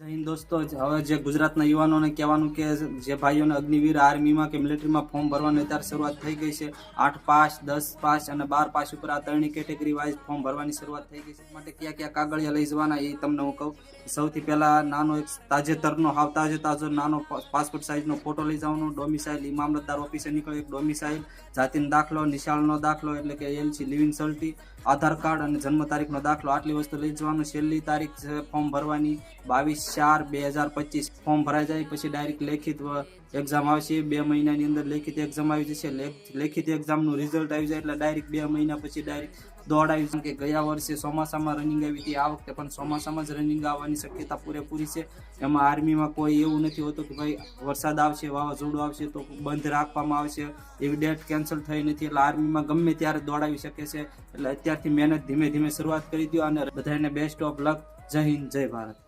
જય હિન્દ દોસ્તો, હવે જે ગુજરાતના યુવાનોને કહેવાનું કે જે ભાઈઓને અગ્નિવીર આર્મીમાં કે મિલિટરીમાં ફોર્મ ભરવાની અત્યારે શરૂઆત થઈ ગઈ છે. આઠ પાસ, દસ પાસ અને બાર પાસ ઉપર આ ત્રણેય કેટેગરી વાઇઝ ફોર્મ ભરવાની શરૂઆત થઈ ગઈ છે. માટે કયા ક્યાં કાગળિયા લઈ જવાના એ તમને હું કહું. સૌથી પહેલાં નાનો એક તાજેતરનો, હાવ તાજે તાજો નાનો પાસપોર્ટ સાઇઝનો ફોટો લઈ જવાનો. ડોમિસાઇલ એ મામલતદાર ઓફિસે નીકળ્યો. એક ડોમિસાઇલ જાતિનો દાખલો, નિશાળનો દાખલો, એટલે કે LC leaving certi, Aadhaar card અને જન્મ તારીખનો દાખલો. આટલી વસ્તુ લઈ જવાનું. છેલ્લી તારીખ ફોર્મ ભરવાની. બાવીસ ચાર બે હજાર પચીસ. ફોર્મ ભરાઈ જાય પછી ડાયરેક્ટ લેખિત એક્ઝામ આવશે. બે મહિનાની અંદર લેખિત એક્ઝામ આવી જશે. લેખિત એક્ઝામનું રિઝલ્ટ આવી જાય એટલે ડાયરેક્ટ બે મહિના પછી ડાયરેક્ટ દોડ આવી જશે કે ગયા વર્ષે ચોમાસામાં રનિંગ આવી હતી આ વખતે પણ ચોમાસામાં જ રનિંગ આવવાની શક્યતા પૂરેપૂરી છે. એમાં આર્મીમાં કોઈ એવું નથી હોતું કે ભાઈ વરસાદ આવશે, વાવાઝોડું આવશે તો બંધ રાખવામાં આવશે. એવી ડેટ કેન્સલ થઈ નથી એટલે આર્મીમાં ગમે ત્યારે દોડાવી શકે છે. એટલે અત્યારથી મહેનત ધીમે ધીમે શરૂઆત કરી દો અને બધાને બેસ્ટ ઓફ લક જય હિન્દ, જય ભારત.